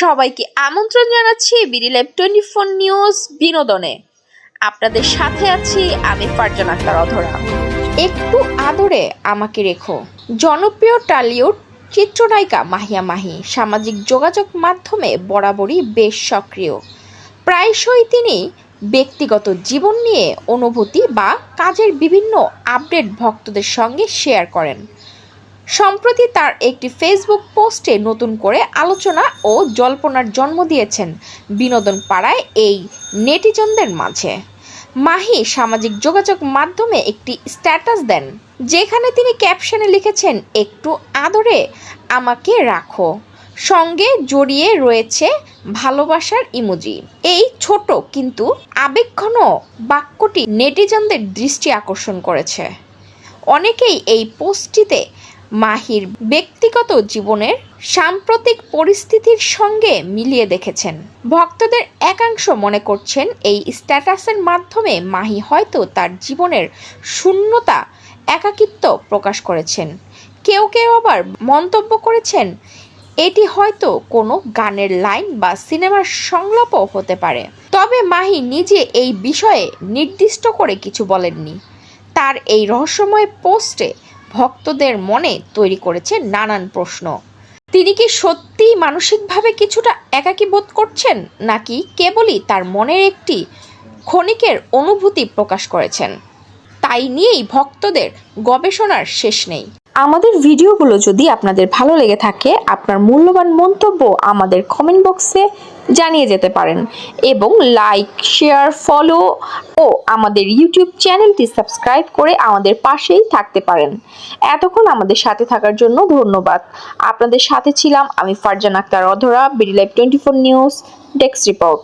সবাইকে আমন্ত্রণ জানাচ্ছি বিডি টোয়েন্টি ফোর নিউজ বিনোদনে। আপনাদের সাথে আছি আমি ফারজান আক্তার অধরা। একটু আদরে আমাকে রেখো। জনপ্রিয় টালিউড চিত্রনায়িকা মাহিয়া মাহি সামাজিক যোগাযোগ মাধ্যমে বরাবরই বেশ সক্রিয়। প্রায়শই তিনি ব্যক্তিগত জীবন নিয়ে অনুভূতি বা কাজের বিভিন্ন আপডেট ভক্তদের সঙ্গে শেয়ার করেন। সম্প্রতি তার একটি ফেসবুক পোস্টে নতুন করে আলোচনা ও জল্পনার জন্ম দিয়েছেন বিনোদন পাড়ায় এই নেটিজনদের মাঝে। মাহি সামাজিক যোগাযোগ মাধ্যমে একটি স্ট্যাটাস দেন, যেখানে তিনি ক্যাপশনে লিখেছেন, একটু আদরে আমাকে রাখো। সঙ্গে জড়িয়ে রয়েছে ভালোবাসার ইমোজি। এই ছোট কিন্তু আবেগঘন বাক্যটি নেটিজনদের দৃষ্টি আকর্ষণ করেছে। অনেকেই এই পোস্টটিতে মাহির ব্যক্তিগত জীবনের সাম্প্রতিক পরিস্থিতির সঙ্গে মিলিয়ে দেখেছেন। ভক্তদের একাংশ মনে করছেন এই স্ট্যাটাসের মাধ্যমে মাহি হয়তো তার জীবনের শূন্যতা একাকিত্ব প্রকাশ করেছেন। কেউ কেউ আবার মন্তব্য করেছেন, এটি হয়তো কোনো গানের লাইন বা সিনেমার সংলাপও হতে পারে। তবে মাহি নিজে এই বিষয়ে নির্দিষ্ট করে কিছু বলেননি। তার এই রহস্যময় পোস্টে ভক্তদের মনে তৈরি করেছে নানান প্রশ্ন। তিনি কি সত্যিই মানসিকভাবে কিছুটা একাকী বোধ করছেন, নাকি কেবলই তার মনের একটি ক্ষণিকের অনুভূতি প্রকাশ করেছেন? তাই নিয়েই ভক্তদের গবেষণার শেষ নেই। আমাদের ভিডিওগুলো যদি আপনাদের ভালো লেগে থাকে, আপনার মূল্যবান মন্তব্য আমাদের কমেন্ট বক্সে জানিয়ে যেতে পারেন এবং লাইক শেয়ার ফলো ও আমাদের ইউটিউব চ্যানেলটি সাবস্ক্রাইব করে আমাদের পাশেই থাকতে পারেন। এতক্ষণ আমাদের সাথে থাকার জন্য ধন্যবাদ। আপনাদের সাথে ছিলাম আমি Farzan Akhtar Adhora BD live twenty four news desk report